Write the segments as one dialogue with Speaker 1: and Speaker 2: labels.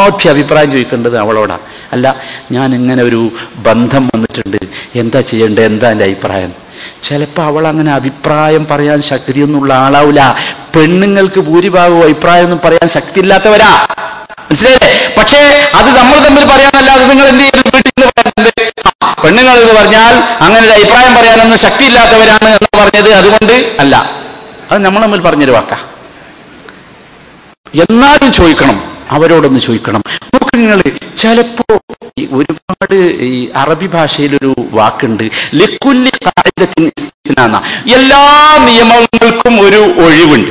Speaker 1: ആദ്യ അഭിപ്രായം ചോദിക്കേണ്ടത് അവളോടാ. അല്ല ഞാൻ ഇങ്ങനെ ഒരു ബന്ധം വന്നിട്ടുണ്ട്. എന്താ ചെയ്യേണ്ടത്? എന്താ എന്റെ അഭിപ്രായം? ചിലപ്പോൾ അവൾ അങ്ങനെ അഭിപ്രായം പറയാൻ ശക്തിയൊന്നുള്ള ആളാവില്ല പെണ്ണുങ്ങൾക്ക് ഭൂരിഭാഗവും അഭിപ്രായം ഒന്നും പറയാൻ ശക്തി ഇല്ലാത്തവരാ മനസ്സിലായില്ലേ? പക്ഷേ അത് നമ്മൾ തമ്മിൽ പറയാനല്ലാതെ നിങ്ങൾ എന്ത് ചെയ്യുന്നു വീട്ടിൽ പെണ്ണുങ്ങൾ എന്ന് പറഞ്ഞാൽ അങ്ങനെ ഒരു അഭിപ്രായം പറയാനൊന്നും ശക്തി ഇല്ലാത്തവരാണ് എന്ന് പറഞ്ഞത് അതുകൊണ്ട് അല്ല. അത് നമ്മൾ തമ്മിൽ പറഞ്ഞൊരു വാക്ക. എന്നാലും ചോദിക്കണം. അവരോടൊന്ന് ചോദിക്കണം. നോക്ക് നിങ്ങൾ ചിലപ്പോ ഒരുപാട് ഈ അറബി ഭാഷയിലൊരു വാക്കുണ്ട്. എല്ലാ നിയമങ്ങൾക്കും ഒരു ഒഴിവുണ്ട്.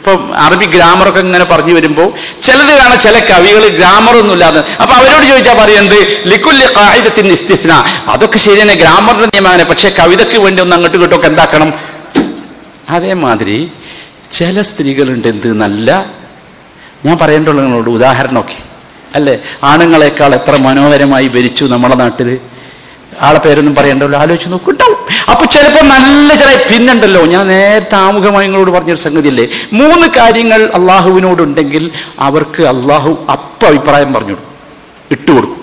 Speaker 1: ഇപ്പൊ അറബി ഗ്രാമറൊക്കെ ഇങ്ങനെ പറഞ്ഞു വരുമ്പോൾ ചിലത് കാണാൻ ചില കവികൾ ഗ്രാമറൊന്നും ഇല്ലാതെ അപ്പൊ അവരോട് ചോദിച്ചാൽ പറയുന്നത് ലിക്കുല്ലി ഖാഇദത്തിൻ നിസ്തിസ്ന അതൊക്കെ ശരിയാണ് ഗ്രാമറിന്റെ നിയമമാണ്. പക്ഷെ കവിതയ്ക്ക് വേണ്ടി ഒന്ന് അങ്ങോട്ട് ഇങ്ങോട്ടൊക്കെ എന്താക്കണം? അതേമാതിരി ചില സ്ത്രീകളുണ്ട് എന്ത്? നല്ല ഞാൻ പറയേണ്ടുള്ള നിങ്ങളോട് ഉദാഹരണമൊക്കെ. അല്ലേ? ആണുങ്ങളെക്കാൾ എത്ര മനോഹരമായി ഭരിച്ചു നമ്മുടെ നാട്ടിൽ ആളെ പേരൊന്നും പറയണ്ടല്ലോ. ആലോചിച്ച് നോക്കുണ്ടാവും. അപ്പൊ ചിലപ്പോൾ നല്ല ചില പിന്നുണ്ടല്ലോ. ഞാൻ നേരത്തെ ആമുഖമായി നിങ്ങളോട് പറഞ്ഞൊരു സംഗതിയല്ലേ. മൂന്ന് കാര്യങ്ങൾ അള്ളാഹുവിനോടുണ്ടെങ്കിൽ അവർക്ക് അള്ളാഹു അപ്പ അഭിപ്രായം പറഞ്ഞു കൊടുക്കും. ഇട്ടുകൊടുക്കും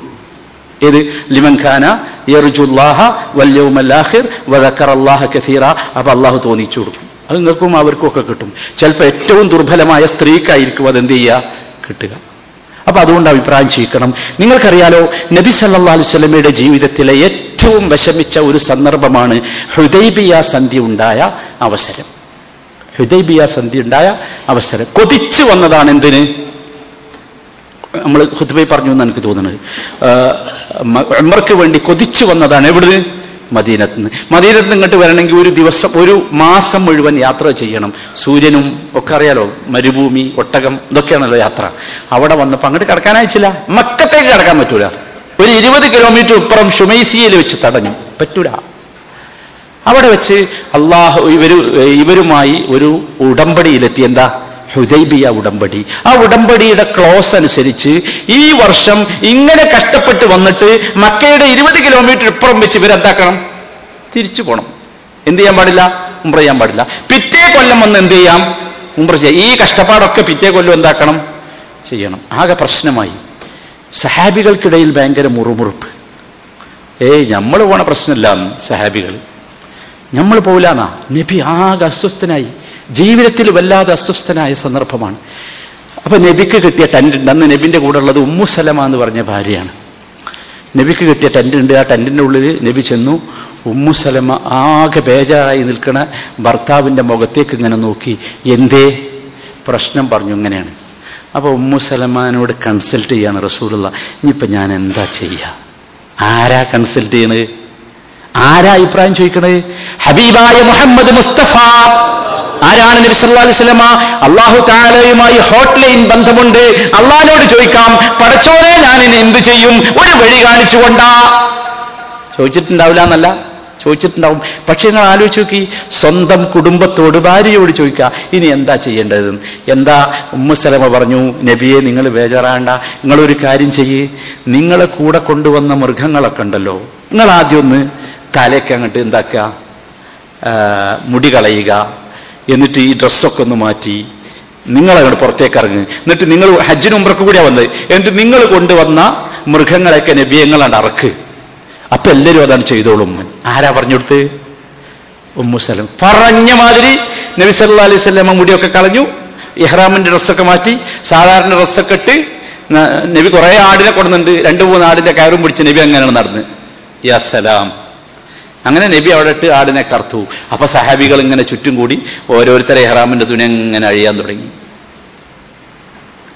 Speaker 1: ഏത്? ലിമൻഖാന യർജുല്ലാഹ വല്യവുമല്ലാഹിർ വദക്കർ അള്ളാഹ കസീറ. അപ്പൊ അള്ളാഹു തോന്നിച്ചു കൊടുക്കും. അത് നിങ്ങൾക്കും അവർക്കും ഒക്കെ കിട്ടും. ചിലപ്പോൾ ഏറ്റവും ദുർബലമായ സ്ത്രീക്കായിരിക്കും അതെന്ത് ചെയ്യുക? കിട്ടുക. അപ്പം അതുകൊണ്ട് അഭിപ്രായം ചെയ്യിക്കണം നിങ്ങൾക്കറിയാലോ നബി സല്ലാ അലുസലമയുടെ ജീവിതത്തിലെ ഏറ്റവും വിഷമിച്ച ഒരു സന്ദർഭമാണ് ഹൃദൈബിയ സന്ധി ഉണ്ടായ അവസരം. ഹൃദൈബിയ സന്ധി ഉണ്ടായ അവസരം. കൊതിച്ചു വന്നതാണ് എന്തിന്? നമ്മൾ ഹുദ്ബൈ പറഞ്ഞു എന്ന് എനിക്ക് തോന്നുന്നത്. ഉമ്മർക്ക് വേണ്ടി കൊതിച്ചു വന്നതാണ് എവിടുന്ന്? മദീനത്ത് നിന്ന്. മദീനത്ത് ഇങ്ങോട്ട് വരണമെങ്കിൽ ഒരു ദിവസം ഒരു മാസം മുഴുവൻ യാത്ര ചെയ്യണം. സൂര്യനും ഒക്കെ അറിയാലോ മരുഭൂമി ഒട്ടകം ഇതൊക്കെയാണല്ലോ യാത്ര. അവിടെ വന്നപ്പോൾ അങ്ങോട്ട് കിടക്കാനായിച്ചില്ല മക്കത്തേക്ക് കിടക്കാൻ പറ്റൂല. ഒരു ഇരുപത് കിലോമീറ്റർ ഇപ്പുറം ഷുമൈസിയിൽ വെച്ച് തടഞ്ഞു. പറ്റൂല. അവിടെ വെച്ച് അള്ളാഹു ഇവർ ഇവരുമായി ഒരു ഉടമ്പടിയിലെത്തി. എന്താ? ഹുദൈബിയ ഉടമ്പടി. ആ ഉടമ്പടിയുടെ ക്ലോസ് അനുസരിച്ച് ഈ വർഷം ഇങ്ങനെ കഷ്ടപ്പെട്ട് വന്നിട്ട് മക്കയുടെ ഇരുപത് കിലോമീറ്റർ ഇപ്പുറം വെച്ച് ഇവരെന്താക്കണം? തിരിച്ചു പോകണം എന്ത് ചെയ്യാൻ പാടില്ല? ഉംറ ചെയ്യാൻ പാടില്ല. പിറ്റേ കൊല്ലം വന്ന് എന്ത് ചെയ്യാം? ഉംറ ചെയ്യാം. ഈ കഷ്ടപ്പാടൊക്കെ പിറ്റേ കൊല്ലം എന്താക്കണം? ചെയ്യണം. ആകെ പ്രശ്നമായി. സഹാബികൾക്കിടയിൽ ഭയങ്കര മുറുമുറുപ്പ്. ഏയ് നമ്മൾ പോണ പ്രശ്നമില്ല സഹാബികൾ നമ്മൾ പോലാന്നാ നബി ആകെ അസ്വസ്ഥനായി. ജീവിതത്തിൽ വല്ലാതെ അസ്വസ്ഥനായ സന്ദർഭമാണ്. അപ്പം നബിക്ക് കിട്ടിയ ടെന്റുണ്ട് അന്ന് നബിന്റെ കൂടെ ഉള്ളത് ഉമ്മു സലമ എന്ന് പറഞ്ഞ ഭാര്യയാണ്. നബിക്ക് കിട്ടിയ ടെന്റുണ്ട് ആ ടെന്റിന്റെ ഉള്ളിൽ നബി ചെന്നു. ഉമ്മു സലമ ആകെ ബേജാറായി നിൽക്കണ ഭർത്താവിന്റെ മുഖത്തേക്ക് ഇങ്ങനെ നോക്കി. എന്തേ? പ്രശ്നം പറഞ്ഞു ഇങ്ങനെയാണ്. അപ്പോൾ ഉമ്മു സലമാനോട് കൺസൾട്ട് ചെയ്യാണ് റസൂലുള്ള. ഇനിയിപ്പോൾ ഞാൻ എന്താ ചെയ്യുക ആരാ കൺസൾട്ട് ചെയ്യണത്? ആരാ അഭിപ്രായം ചോദിക്കണത്? ഹബീബായ മുഹമ്മദ് മുസ്തഫ. ആരാണ് നബി സല്ലല്ലാഹു അലൈഹി വസല്ലമ? അല്ലാഹു തആലയുമായി ഹോട്ട്ലൈൻ ബന്ധമുണ്ട്. അള്ളാഹിനോട് ചോദിക്കാം പടച്ചോനെ ഞാൻ ഇനി എന്ത് ചെയ്യും? ഒരു വഴി കാണിച്ചുകൊണ്ടാ. ചോദിച്ചിട്ടുണ്ടാവില്ല എന്നല്ല ചോദിച്ചിട്ടുണ്ടാവും. പക്ഷെ നിങ്ങൾ ആലോചിച്ച് നോക്കി സ്വന്തം കുടുംബത്തോട് ഭാര്യയോട് ചോദിക്കുക ഇനി എന്താ ചെയ്യേണ്ടത്? എന്താ? ഉമ്മുസലമ പറഞ്ഞു നബിയെ നിങ്ങൾ ബേജാറാണ്ട നിങ്ങളൊരു കാര്യം ചെയ്യ്. നിങ്ങളെ കൂടെ കൊണ്ടുവന്ന മൃഗങ്ങളൊക്കെ ഉണ്ടല്ലോ. നിങ്ങൾ ആദ്യം ഒന്ന് തലയ്ക്ക് അങ്ങോട്ട് എന്താക്കുക? മുടി കളയുക. എന്നിട്ട് ഈ ഡ്രസ്സൊക്കെ ഒന്ന് മാറ്റി. നിങ്ങളങ്ങോട്ട് പുറത്തേക്ക് ഇറങ്ങി. എന്നിട്ട് നിങ്ങൾ ഹജ്ജിന് ഉമ്രക്ക് കൂടിയാ വന്നത് എന്നിട്ട് നിങ്ങൾ കൊണ്ടുവന്ന മൃഗങ്ങളെയൊക്കെ നബിയങ്ങളാണ് അറക്ക്. അപ്പൊ എല്ലാവരും അതാണ് ചെയ്തോളും ഉമ്മൻ. ആരാ പറഞ്ഞു കൊടുത്ത്? ഉമ്മുസലം പറഞ്ഞ മാതിരി നബി സല്ലാ അലൈഹി സ്വലാമ മുടിയൊക്കെ കളഞ്ഞു. ഇഹ്റാമിന്റെ ഡ്രസ്സൊക്കെ മാറ്റി. സാധാരണ ഡ്രസ്സൊക്കെ ഇട്ട് നബി കുറേ ആടിനെ കൊണ്ടുന്നുണ്ട് രണ്ട് മൂന്ന് ആടിന്റെ കയറും പിടിച്ച് നബി അങ്ങനെയാണ് നടന്ന്. യാ സലാം. അങ്ങനെ നബി അവിടെ ഇട്ട് ആടിനെ കറുത്തു. അപ്പൊ സഹാബികൾ ഇങ്ങനെ ചുറ്റും കൂടി ഓരോരുത്തരെ ഇഹ്റാമിന്റെ തുണി അങ്ങനെ അഴിയാൻ തുടങ്ങി.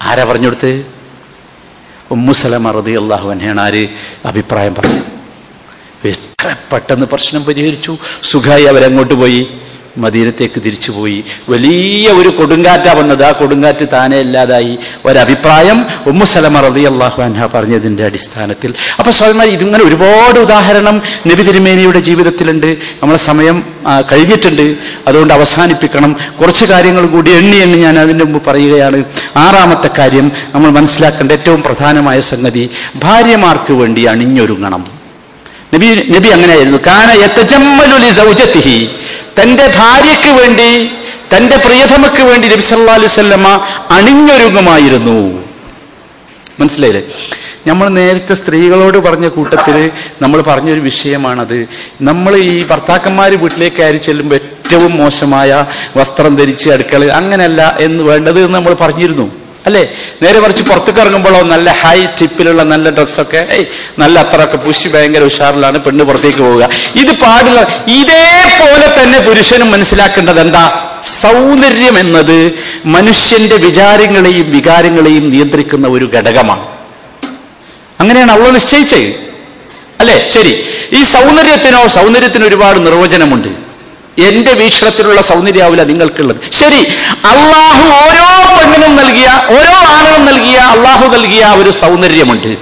Speaker 1: ആരാ പറഞ്ഞു കൊടുത്ത്? ഉമ്മുസലമ റതി അള്ളാഹു അന്നെയാണ് ആര് അഭിപ്രായം പറഞ്ഞു എത്ര പെട്ടെന്ന് പ്രശ്നം പരിഹരിച്ചു. സുഖമായി അവരങ്ങോട്ട് പോയി. മദീനത്തേക്ക് തിരിച്ചുപോയി. വലിയ ഒരു കൊടുങ്കാറ്റ വന്നത്. ആ കൊടുങ്കാറ്റ് താനെ ഇല്ലാതായി ഒരഭിപ്രായം ഉമ്മു സലമ റതി അള്ളാഹു അൻഹ പറഞ്ഞതിന്റെ അടിസ്ഥാനത്തിൽ. അപ്പോൾ സ്വാമിമാർ ഇതിങ്ങനെ ഒരുപാട് ഉദാഹരണം നബി തിരുമേനിയുടെ ജീവിതത്തിലുണ്ട്. നമ്മളെ സമയം കഴിഞ്ഞിട്ടുണ്ട്. അതുകൊണ്ട് അവസാനിപ്പിക്കണം. കുറച്ച് കാര്യങ്ങൾ കൂടി എണ്ണി എണ്ണി ഞാൻ അതിന്റെ മുമ്പ് പറയുകയാണ്. ആറാമത്തെ കാര്യം നമ്മൾ മനസ്സിലാക്കേണ്ട ഏറ്റവും പ്രധാനമായ സംഗതി ഭാര്യമാർക്ക് വേണ്ടി അണിഞ്ഞൊരുങ്ങണം. നബി നബി അങ്ങനെയായിരുന്നു. കാന യത്തജമ്മലുലി തന്റെ ഭാര്യയ്ക്ക് വേണ്ടി തന്റെ പ്രിയതമക്ക് വേണ്ടി നബി സല്ലല്ലാഹു അലൈഹി വസല്ലമ അണിഞ്ഞൊരുങ്ങുമായിരുന്നു. മനസ്സിലായില്ലേ? നമ്മൾ നേരത്തെ സ്ത്രീകളോട് പറഞ്ഞ കൂട്ടത്തിൽ നമ്മൾ പറഞ്ഞൊരു വിഷയമാണത്. നമ്മൾ ഈ ഭർത്താക്കന്മാർ വീട്ടിലേക്ക് കയറി ചെല്ലുമ്പോൾ ഏറ്റവും മോശമായ വസ്ത്രം ധരിച്ച് അടുക്കള അങ്ങനല്ല എന്ന് വേണ്ടത് എന്ന് നമ്മൾ പറഞ്ഞിരുന്നു. അല്ലേ? നേരെ മറിച്ച് പുറത്തേക്ക് ഇറങ്ങുമ്പോഴോ നല്ല ഹൈ ടിപ്പിലുള്ള നല്ല ഡ്രസ്സൊക്കെ ഏയ് നല്ല അത്രയൊക്കെ പുഷി ഭയങ്കര ഉഷാറിലാണ് പെണ്ണ് പുറത്തേക്ക് പോവുക. ഇത് പാടില്ല ഇതേപോലെ തന്നെ പുരുഷനും മനസ്സിലാക്കേണ്ടത് എന്താ? സൗന്ദര്യം എന്നത് മനുഷ്യന്റെ വിചാരങ്ങളെയും വികാരങ്ങളെയും നിയന്ത്രിക്കുന്ന ഒരു ഘടകമാണ്. അങ്ങനെയാണ് അവൾ നിശ്ചയിച്ചത്. അല്ലേ? ശരി. ഈ സൗന്ദര്യത്തിനോ സൗന്ദര്യത്തിന് ഒരുപാട് നിർവചനമുണ്ട്. എന്റെ വീക്ഷണത്തിലുള്ള സൗന്ദര്യാവില്ല നിങ്ങൾക്കുള്ളത്. ശരി അള്ളാഹു ഓരോ പെണ്ണിനും നൽകിയ ഓരോ ആണിനും നൽകിയ അള്ളാഹു നൽകിയ ഒരു സൗന്ദര്യമുണ്ട്.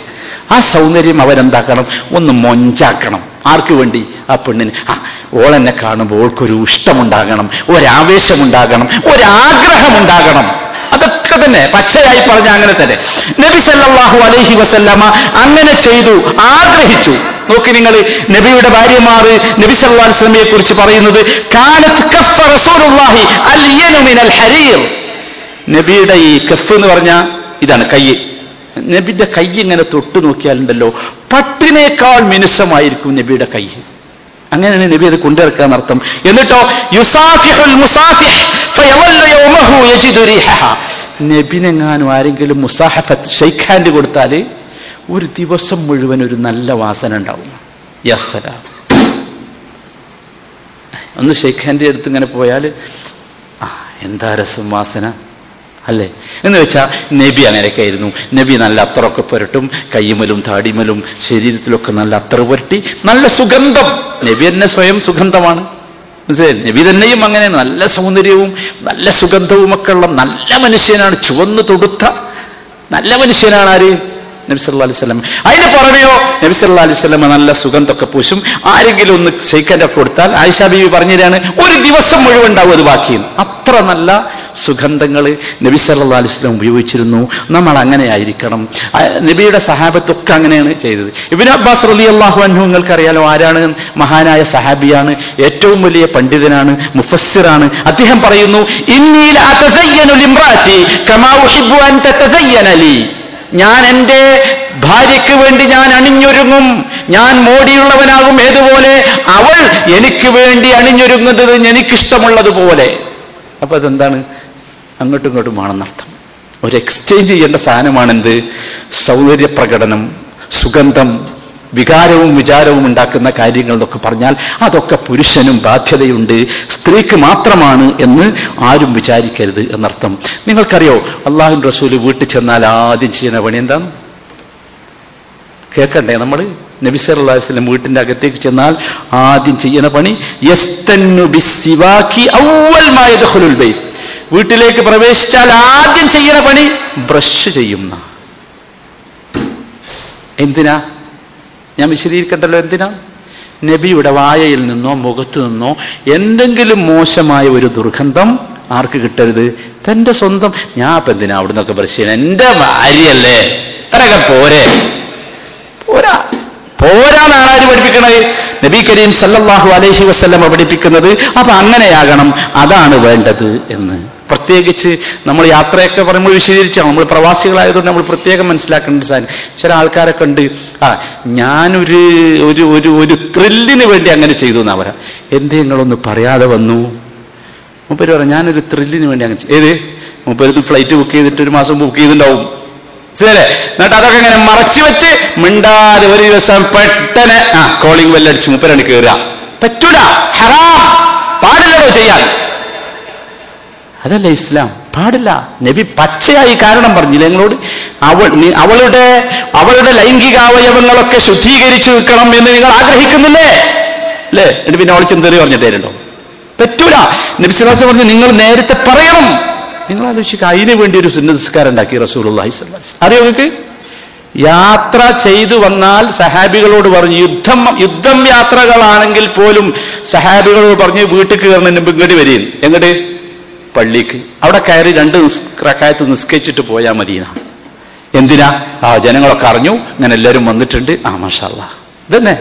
Speaker 1: ആ സൗന്ദര്യം അവരെന്താക്കണം? ഒന്ന് മൊഞ്ചാക്കണം. ആർക്ക് വേണ്ടി? ആ പെണ്ണിന്. ആ ഓളെന്നെ കാണുമ്പോൾ ഓൾക്കൊരു ഇഷ്ടമുണ്ടാകണം ഒരാവേശമുണ്ടാകണം ഒരാഗ്രഹമുണ്ടാകണം. അതൊക്കെ തന്നെ പച്ചയായി പറഞ്ഞ അങ്ങനെ തന്നെ. നബി സല്ലാഹു അലൈഹി വസല്ലമ അങ്ങനെ ചെയ്തു ആഗ്രഹിച്ചു. നോക്കി നിങ്ങൾ നബിയുടെ ഭാര്യമാർ നബി സല്ലാ അലൈഹി വസല്ലമയെ കുറിച്ച് പറയുന്നത് നബിയുടെ ഈ കഫ് എന്ന് പറഞ്ഞ ഇതാണ് കൈ. നബിയുടെ കൈ ഇങ്ങനെ തൊട്ടു നോക്കിയാലുണ്ടല്ലോ പട്ടിനേക്കാൾ മിനുസമായിരിക്കും നബിയുടെ കൈ. അങ്ങനെയാണ് നബി അത് കൊണ്ടിറക്കുക എന്നർത്ഥം. എന്നിട്ടോ യുസാഫിഹുൽ മുസാഫിഹ് യൗമഹു യജിദു നബിനെങ്ങാനും ആരെങ്കിലും മുസാഹഫത്ത് ഷെയ്ഖ് ഹാൻഡ് കൊടുത്താൽ ഒരു ദിവസം മുഴുവൻ ഒരു നല്ല വാസന ഉണ്ടാവും യസല ഒന്ന് ഷെയ്ഖ് ഹാൻഡ് എടുത്ത് ഇങ്ങനെ പോയാൽ ആ എന്താ രസം വാസന? അല്ലേ? എന്ന് വെച്ചാൽ നബി അങ്ങനെയൊക്കെയായിരുന്നു നബി നല്ല അത്തറൊക്കെ പുരട്ടും കയ്യുമലും താടിമലും ശരീരത്തിലൊക്കെ നല്ല അത്തറ് പുരട്ടി നല്ല സുഗന്ധം. നബി തന്നെ സ്വയം സുഗന്ധമാണ്. നബി തന്നെയും അങ്ങനെ നല്ല സൗന്ദര്യവും നല്ല സുഗന്ധവും ഒക്കെ ഉള്ള നല്ല മനുഷ്യനാണ്. ചുവന്ന് തൊടുത്ത നല്ല മനുഷ്യനാണ് ആര്? നബി സല്ലാ അലൈഹി സ്വലം അതിന് പുറമെയോ നബി സല്ലാ അലൈഹി സ്വലം നല്ല സുഗന്ധമൊക്കെ പൂശും. ആരെങ്കിലും ഒന്ന് ഷെയ്ക്കന്റെ കൊടുത്താൽ ആയിഷാ ബീവി പറഞ്ഞതാണ് ഒരു ദിവസം മുഴുവൻ ഉണ്ടാവും അത് ബാക്കിയും അത്ര നല്ല സുഗന്ധങ്ങൾ നബി സല്ലാ അലൈഹി സ്വലം ഉപയോഗിച്ചിരുന്നു. നമ്മൾ അങ്ങനെ ആയിരിക്കണം. നബിയുടെ സഹാബത്തൊക്കെ അങ്ങനെയാണ് ചെയ്തത്. ഇബിൻ അബ്ബാസ് റലി അള്ളാഹു അൻഹു നിങ്ങൾക്കറിയാലോ ആരാണ്? മഹാനായ സഹാബിയാണ്. ഏറ്റവും വലിയ പണ്ഡിതനാണ് മുഫസ്സിറാണ്. അദ്ദേഹം പറയുന്നു "ഇന്നി ലഅതസയ്യനു ലിംറാത്തി കമാ ഉഹിബ്ബു അൻ തതസയ്യന ലീ." ഞാൻ എന്റെ ഭാര്യയ്ക്ക് വേണ്ടി ഞാൻ അണിഞ്ഞൊരുങ്ങും ഞാൻ മോടിയുള്ളവനാകും ഏതുപോലെ അവൾ എനിക്ക് വേണ്ടി അണിഞ്ഞൊരുങ്ങുന്നത് എനിക്കിഷ്ടമുള്ളതുപോലെ. അപ്പൊ അതെന്താണ്? അങ്ങോട്ടും ഇങ്ങോട്ടും ആണെന്നർത്ഥം. ഒരു എക്സ്ചേഞ്ച് ചെയ്യേണ്ട സാധനമാണെന്ത്? സൗന്ദര്യ പ്രകടനം സുഗന്ധം വികാരവും വിചാരവും ഉണ്ടാക്കുന്ന കാര്യങ്ങൾ എന്നൊക്കെ പറഞ്ഞാൽ അതൊക്കെ പുരുഷനും ബാധ്യതയുണ്ട്. സ്ത്രീക്ക് മാത്രമാണ് എന്ന് ആരും വിചാരിക്കരുത് എന്നർത്ഥം. നിങ്ങൾക്കറിയോ അള്ളാഹു റസൂൽ വീട്ടിൽ ചെന്നാൽ ആദ്യം ചെയ്യുന്ന പണി എന്താണ്? കേൾക്കണ്ടേ നമ്മൾ നബിസർ അള്ളാഹിസ്ലം വീട്ടിന്റെ അകത്തേക്ക് ചെന്നാൽ ആദ്യം ചെയ്യുന്ന പണി. വീട്ടിലേക്ക് പ്രവേശിച്ചാൽ ആദ്യം ചെയ്യുന്ന പണി ബ്രഷ് ചെയ്യുന്ന. എന്തിനാ? ഞാൻ വിശദീകരിക്കണ്ടല്ലോ എന്തിനാ? നബിയുടെ വായയിൽ നിന്നോ മുഖത്തു നിന്നോ എന്തെങ്കിലും മോശമായ ഒരു ദുർഗന്ധം ആർക്ക് കിട്ടരുത്? തന്റെ സ്വന്തം. ഞാൻ അപ്പം എന്തിനാ അവിടെ നിന്നൊക്കെ ബ്രഷ് എന്റെ ഭാര്യയല്ലേ? അത്രയൊക്കെ പോരെ. പോരാ. പോരാന്നാണ് ആര് പഠിപ്പിക്കണത്? നബി കരീം സല്ലാഹു അലൈഹി വസ്ലമ പഠിപ്പിക്കുന്നത്. അപ്പൊ അങ്ങനെയാകണം. അതാണ് വേണ്ടത് എന്ന്. പ്രത്യേകിച്ച് നമ്മൾ യാത്രയൊക്കെ പറയുമ്പോൾ വിശദീകരിച്ചാൽ നമ്മൾ പ്രവാസികളായതുകൊണ്ട് നമ്മൾ പ്രത്യേകം മനസ്സിലാക്കേണ്ട സാധനം. ചില ആൾക്കാരൊക്കെ ഉണ്ട്. ആ ഞാനൊരു ഒരു ഒരു ഒരു ത്രില്ലിന് വേണ്ടി അങ്ങനെ ചെയ്തു എന്നാ പറയാം. എന്തേ നിങ്ങളൊന്ന് പറയാതെ വന്നു? മൂപ്പര് പറയാം ഞാനൊരു ത്രില്ലിന് വേണ്ടി അങ്ങനെ. ഏത്? മൂപ്പര് ഫ്ലൈറ്റ് ബുക്ക് ചെയ്തിട്ട് ഒരു മാസം ബുക്ക് ചെയ്തിട്ടുണ്ടാവും. ശരിയല്ലേ എന്നിട്ട് അതൊക്കെ ഇങ്ങനെ മറച്ചു വെച്ച് മിണ്ടാതെ ഒരു ദിവസം പെട്ടെന്ന് ആ കോളിംഗ് ബെല്ലടിച്ച് മുപ്പരണ്ട് കയറുക പറ്റൂല. ഹറാ. പാടില്ലല്ലോ ചെയ്യാൻ. അതല്ല ഇസ്ലാം. പാടില്ല. നബി പച്ചയായി കാരണം പറഞ്ഞില്ല നിങ്ങളോട്? അവൾ അവളുടെ അവളുടെ ലൈംഗിക അവയവങ്ങളൊക്കെ ശുദ്ധീകരിച്ചു നിൽക്കണം എന്ന് നിങ്ങൾ ആഗ്രഹിക്കുന്നില്ലേ? അല്ലേ? എന്നിട്ട് പിന്നെ അവൾ ചിന്തറി പറഞ്ഞിട്ടേരുണ്ടോ പറ്റൂല. നബി സിറാസ് പറഞ്ഞു നിങ്ങൾ നേരത്തെ പറയണം. നിങ്ങൾ ആലോചിക്കുക അതിനു വേണ്ടി ഒരു സുന്നസ്കാരം ഉണ്ടാക്കി റസൂൽ അറിയോ നിങ്ങൾക്ക്? യാത്ര ചെയ്തു വന്നാൽ സഹാബികളോട് പറഞ്ഞു യുദ്ധം യുദ്ധം യാത്രകളാണെങ്കിൽ പോലും സഹാബികളോട് പറഞ്ഞു വീട്ടിൽ കയറുന്നതിന് മുമ്പ് ഇങ്ങോട്ട് വരികയും എങ്ങോട്ട്? പള്ളിക്ക്. അവിടെ കയറി രണ്ട് നിസ്കായത്ത് നിസ്കരിച്ചിട്ട് പോയാൽ മതി. എന്തിനാ? ആ ജനങ്ങളൊക്കെ അറിഞ്ഞു. അങ്ങനെ എല്ലാവരും വന്നിട്ടുണ്ട്. ആ മഷാല്ല. ഇതന്നെ.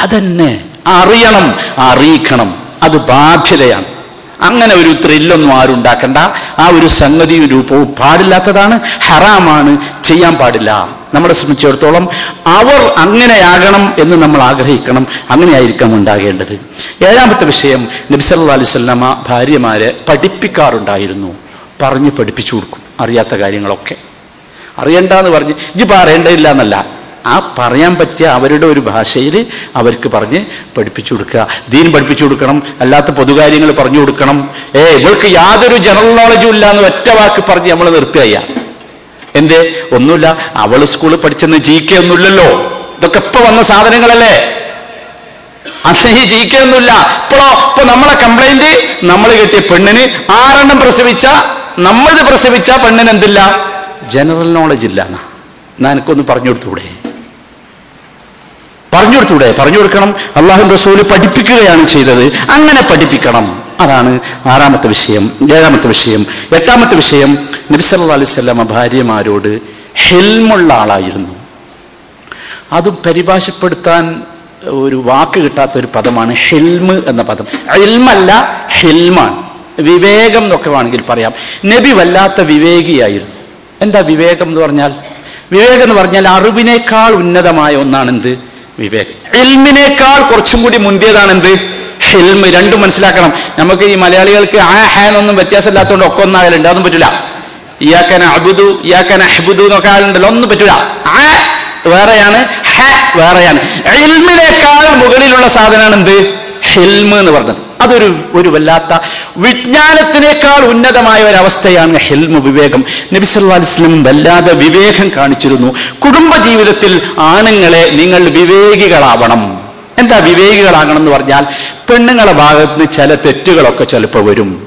Speaker 1: അതന്നെ. അറിയണം. അറിയിക്കണം. അത് ബാധ്യതയാണ്. അങ്ങനെ ഒരു ത്രില്ലൊന്നും ആരും ഉണ്ടാക്കണ്ട. ആ ഒരു സംഗതിയും രൂപവും പാടില്ലാത്തതാണ്. ഹറാമാണ്. ചെയ്യാൻ പാടില്ല. നമ്മളെ സംബന്ധിച്ചിടത്തോളം അവർ അങ്ങനെയാകണം എന്ന് നമ്മൾ ആഗ്രഹിക്കണം. അങ്ങനെയായിരിക്കണം ഉണ്ടാകേണ്ടത്. ഏഴാമത്തെ വിഷയം നബിസല്ലാ അലുസല്ലമ ഭാര്യമാരെ പഠിപ്പിക്കാറുണ്ടായിരുന്നു. പറഞ്ഞ് പഠിപ്പിച്ചു കൊടുക്കും. അറിയാത്ത കാര്യങ്ങളൊക്കെ. അറിയണ്ടെന്ന് പറഞ്ഞ് ഇജ് പറയേണ്ടതില്ല എന്നല്ല ആ പറയാൻ പറ്റിയ അവരുടെ ഒരു ഭാഷയിൽ അവർക്ക് പറഞ്ഞ് പഠിപ്പിച്ചു കൊടുക്കുക. ദീൻ പഠിപ്പിച്ചു കൊടുക്കണം. അല്ലാത്ത പൊതുകാര്യങ്ങൾ പറഞ്ഞു കൊടുക്കണം. ഏ ഇവൾക്ക് യാതൊരു ജനറൽ നോളജും ഇല്ല എന്ന് ഒറ്റ വാക്ക് പറഞ്ഞ് നമ്മൾ നിർത്തുകയ്യ എന്തേ? ഒന്നുമില്ല. അവൾ സ്കൂളിൽ പഠിച്ചെന്ന് ജി ഒന്നുമില്ലല്ലോ. ഇതൊക്കെ ഇപ്പൊ വന്ന സാധനങ്ങളല്ലേ? അന്ന് ഈ ജി ഇപ്പോഴോ ഇപ്പൊ നമ്മളെ കംപ്ലൈന്റ് നമ്മൾ കിട്ടിയ പെണ്ണിന് ആരെണ്ണം പ്രസവിച്ച നമ്മളത് പ്രസവിച്ച പെണ്ണിന് എന്തില്ല? ജനറൽ നോളജ് ഇല്ല എന്നാ എനിക്കൊന്ന് പറഞ്ഞു കൊടുത്തൂടെ? പറഞ്ഞു കൊടുത്തൂടെ പറഞ്ഞു കൊടുക്കണം അള്ളാഹു റസൂൽ പഠിപ്പിക്കുകയാണ് ചെയ്തത്. അങ്ങനെ പഠിപ്പിക്കണം. അതാണ് ആറാമത്തെ വിഷയം ഏഴാമത്തെ വിഷയം. എട്ടാമത്തെ വിഷയം നബിസല്ലാ അലൈവല്ലാമ ഭാര്യമാരോട് ഹെൽമുള്ള ആളായിരുന്നു. അതും പരിഭാഷപ്പെടുത്താൻ ഒരു വാക്ക് കിട്ടാത്ത ഒരു പദമാണ് ഹെൽമ് എന്ന പദം. ഹെൽമല്ല ഹെൽമാണ്. വിവേകം എന്നൊക്കെ വേണമെങ്കിൽ പറയാം. നബി വല്ലാത്ത വിവേകിയായിരുന്നു. എന്താ വിവേകം എന്ന് പറഞ്ഞാൽ? വിവേകം എന്ന് പറഞ്ഞാൽ അറിവിനേക്കാൾ ഉന്നതമായ ഒന്നാണ് എന്ത് വിവേകം. എൽമിനേക്കാൾ കുറച്ചും കൂടി മുന്തിയതാണ് എന്ത് ഹെൽമ് രണ്ടും മനസ്സിലാക്കണം. നമുക്ക് ഈ മലയാളികൾക്ക് ആ ഹാനൊന്നും വ്യത്യാസമില്ലാത്തതുകൊണ്ട് ഒക്കെ ഒന്നാകലുണ്ട് അതൊന്നും പറ്റില്ല ഇയാക്കന അബുദു ഇയാക്കന അഹബുദു എന്നൊക്കെ ആളുണ്ടല്ലോ ഒന്നും പറ്റില്ല ആ വേറെയാണ്. ഹ വേറെയാണ്. ഇൽമിനേക്കാൾ മുകളിലുള്ള സാധനമാണ് എന്ത് ഹെൽമ് എന്ന് പറഞ്ഞത്. അതൊരു ഒരു വല്ലാത്ത വിജ്ഞാനത്തിനേക്കാൾ ഉന്നതമായ ഒരവസ്ഥയാണ് ഹെൽമ വിവേകം. നബി വസല്ലം വല്ലാതെ വിവേകം കാണിച്ചിരുന്നു. കുടുംബ ജീവിതത്തിൽ ആണുങ്ങളെ നിങ്ങൾ വിവേകികളാവണം. എന്താ വിവേകികളാകണം എന്ന് പറഞ്ഞാൽ പെണ്ണുങ്ങളെ ഭാഗത്ത് നിന്ന് ചില തെറ്റുകളൊക്കെ ചിലപ്പോൾ വരും.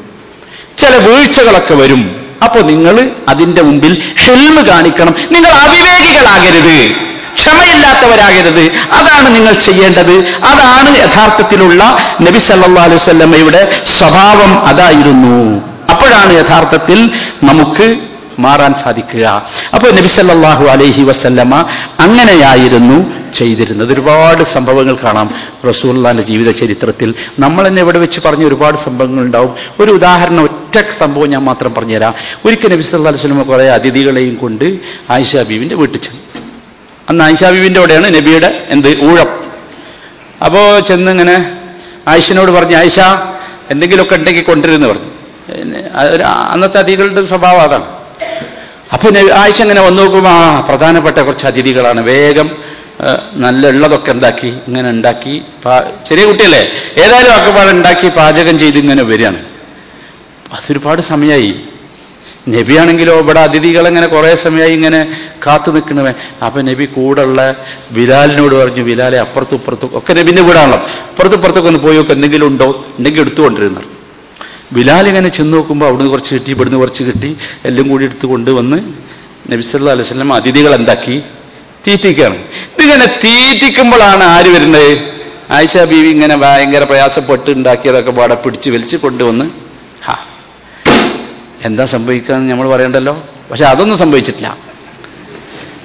Speaker 1: ചില വീഴ്ചകളൊക്കെ വരും. അപ്പോൾ നിങ്ങൾ അതിന്റെ മുമ്പിൽ ഹെൽമ് കാണിക്കണം. നിങ്ങൾ അവിവേകികളാകരുത്. ക്ഷമയില്ലാത്തവരാകരുത്. അതാണ് നിങ്ങൾ ചെയ്യേണ്ടത്. അതാണ് യഥാർത്ഥത്തിലുള്ള നബി സല്ലാ അലൈഹി സ്വല്ലമ്മയുടെ സ്വഭാവം അതായിരുന്നു. അപ്പോഴാണ് യഥാർത്ഥത്തിൽ നമുക്ക് മാറാൻ സാധിക്കുക. അപ്പോൾ നബി സല്ലാഹു അലൈഹി വസല്ലമ അങ്ങനെയായിരുന്നു ചെയ്തിരുന്നത്. ഒരുപാട് സംഭവങ്ങൾ കാണാം. റസൂല്ലാന്റെ ജീവിത ചരിത്രത്തിൽ നമ്മൾ തന്നെ ഇവിടെ വെച്ച് പറഞ്ഞ ഒരുപാട് സംഭവങ്ങൾ ഉണ്ടാവും. ഒരു ഉദാഹരണം ഒറ്റ സംഭവം ഞാൻ മാത്രം പറഞ്ഞുതരാം. ഒരിക്കൽ നബി സല്ലാ അലൈഹി വസല്ലമ കുറേ അതിഥികളെയും കൊണ്ട് ആയിഷ ബീവിന്റെ വീട്ടിൽ ചെന്നു. അന്ന് ആയിഷാബിബിന്റെ അവിടെയാണ് നബിയുടെ എന്ത് ഊഴം. അപ്പോൾ ചെന്ന് ഇങ്ങനെ ആയിഷനോട് പറഞ്ഞു ആയിഷ എന്തെങ്കിലുമൊക്കെ ഉണ്ടെങ്കിൽ കൊണ്ടുവരുമെന്ന് പറഞ്ഞു. അന്നത്തെ അതിഥികളുടെ സ്വഭാവം അതാണ്. അപ്പം ആയിഷ ഇങ്ങനെ വന്നു നോക്കുമ്പോൾ ആ പ്രധാനപ്പെട്ട കുറച്ച് അതിഥികളാണ്. വേഗം നല്ല ഉള്ളതൊക്കെ എന്താക്കി ഇങ്ങനെ ഉണ്ടാക്കി ചെറിയ കുട്ടിയല്ലേ? ഏതായാലും അക്കപ്പാട് ഉണ്ടാക്കി പാചകം ചെയ്ത് ഇങ്ങനെ വരികയാണ്. അതൊരുപാട് സമയമായി നബിയാണെങ്കിലോ ഇവിടെ അതിഥികൾ ഇങ്ങനെ കുറേ സമയമായി ഇങ്ങനെ കാത്തു നിൽക്കണമേ അപ്പൊ നബി കൂടെയുള്ള ബിലാലിനോട് പറഞ്ഞു ബിലാലെ അപ്പുറത്തും ഇപ്പുറത്തും ഒക്കെ നബിന്റെ വീടാണല്ലോ. അപ്പുറത്തും ഇപ്പുറത്തൊക്കെ ഒന്ന് പോയി ഒക്കെ എന്തെങ്കിലും ഉണ്ടോ? ഉണ്ടെങ്കിൽ എടുത്തുകൊണ്ടിരുന്നു ബിലാൽ ഇങ്ങനെ ചെന്ന് നോക്കുമ്പോൾ അവിടുന്ന് കുറച്ച് കിട്ടി ഇവിടുന്ന് കുറച്ച് കിട്ടി എല്ലാം കൂടി എടുത്തു കൊണ്ടുവന്ന് നബി സല്ലല്ലാഹു അലൈഹി വസല്ലം അതിഥികൾ എന്താക്കി? തീറ്റിക്കുകയാണ് ഇതിങ്ങനെ തീറ്റിക്കുമ്പോഴാണ് ആര് വരുന്നത്? ആയിഷ ബീവി ഇങ്ങനെ ഭയങ്കര പ്രയാസപ്പെട്ട് ഉണ്ടാക്കിയതൊക്കെ പാടെ പിടിച്ച് വലിച്ച് കൊണ്ടുവന്ന് എന്താ സംഭവിക്കാന്ന് നമ്മൾ പറയണ്ടല്ലോ? പക്ഷെ അതൊന്നും സംഭവിച്ചിട്ടില്ല.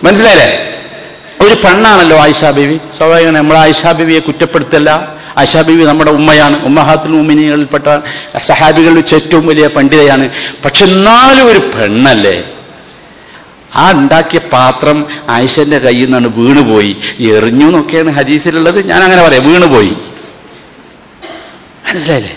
Speaker 1: മനസ്സിലായില്ലേ? ഒരു പെണ്ണാണല്ലോ ആയിഷാ ബീവി. സ്വാഭാവികമാണ് നമ്മൾ ആയിഷാ ബീവിയെ കുറ്റപ്പെടുത്തല്ല. ആയിഷാ ബീവി നമ്മുടെ ഉമ്മയാണ്. ഉമ്മഹാത്തുൽ ഉമ്മിനികളിൽപ്പെട്ട സഹാബികളിൽ വെച്ച് ഏറ്റവും വലിയ പണ്ഡിതയാണ്. പക്ഷെ എന്നാലും ഒരു പെണ്ണല്ലേ? ആ ഉണ്ടാക്കിയ പാത്രം ആയിഷന്റെ കയ്യിൽ നിന്നാണ് വീണുപോയി. എറിഞ്ഞു എന്നൊക്കെയാണ് ഹദീസിലുള്ളത്. ഞാൻ അങ്ങനെ പറയാം വീണുപോയി. മനസ്സിലായില്ലേ?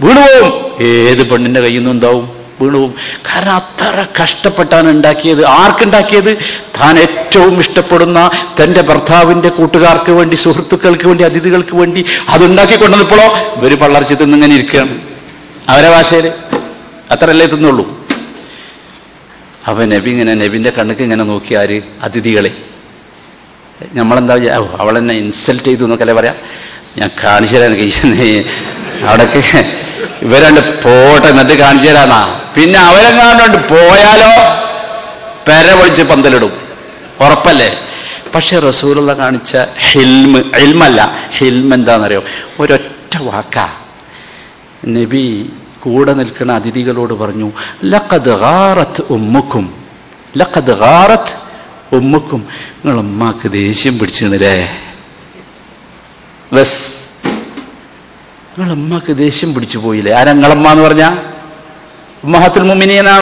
Speaker 1: വീണുപോകും ഏത് പെണ്ണിന്റെ കയ്യിൽ നിന്നും ഉണ്ടാവും? വീണുപോകും കാരണം അത്ര കഷ്ടപ്പെട്ടാണ് ഉണ്ടാക്കിയത്. ആർക്കുണ്ടാക്കിയത് താൻ ഏറ്റവും ഇഷ്ടപ്പെടുന്ന തന്റെ ഭർത്താവിന്റെ കൂട്ടുകാർക്ക് വേണ്ടി സുഹൃത്തുക്കൾക്ക് വേണ്ടി അതിഥികൾക്ക് വേണ്ടി അതുണ്ടാക്കി കൊണ്ടുവന്നപ്പോഴോ ഇവർ പള്ളർച്ചി തിന്നിങ്ങനെ ഇരിക്കുകയാണ്. അവരെ ഭാഷയിൽ അത്രയല്ലേ തിന്നുള്ളൂ. അവൻ നബി ഇങ്ങനെ നബിന്റെ കണ്ണുക്ക് ഇങ്ങനെ നോക്കി ആര് അതിഥികളെ. നമ്മളെന്താ അവളെന്നെ ഇൻസൾട്ട് ചെയ്തു എന്നൊക്കെ പറയാം? ഞാൻ കാണിച്ചു തരാൻ കഴിച്ചു ഇവരണ്ട് പോട്ടെ എന്നിട്ട് കാണിച്ചു തരാന്നാ. പിന്നെ അവരെങ്ങാണ്ട് പോയാലോ? പെര പൊളിച്ച് പന്തലിടും. ഉറപ്പല്ലേ? പക്ഷെ റസൂലുള്ള കാണിച്ച ഹിൽമ് ഹിൽമല്ല. ഹിൽമ എന്താണെന്നറിയോ ഒരൊറ്റ വാക്കാ. നബി കൂടെ നിൽക്കുന്ന അതിഥികളോട് പറഞ്ഞു ലഖദ് ഗാറത്ത് ഉമ്മുക്കും ലഖദ് ഗാറത്ത് ഉമ്മുക്കും. നിങ്ങൾ ഉമ്മാക്ക് ദേഷ്യം പിടിച്ചിരുന്നില്ലേ? ബസ്. നിങ്ങളമ്മക്ക് ദേഷ്യം പിടിച്ചു പോയില്ലേ? ആരാ നിങ്ങളമ്മ എന്ന് പറഞ്ഞാൽ ഉമ്മഹത്തുൽ മുമിനിയനാണ്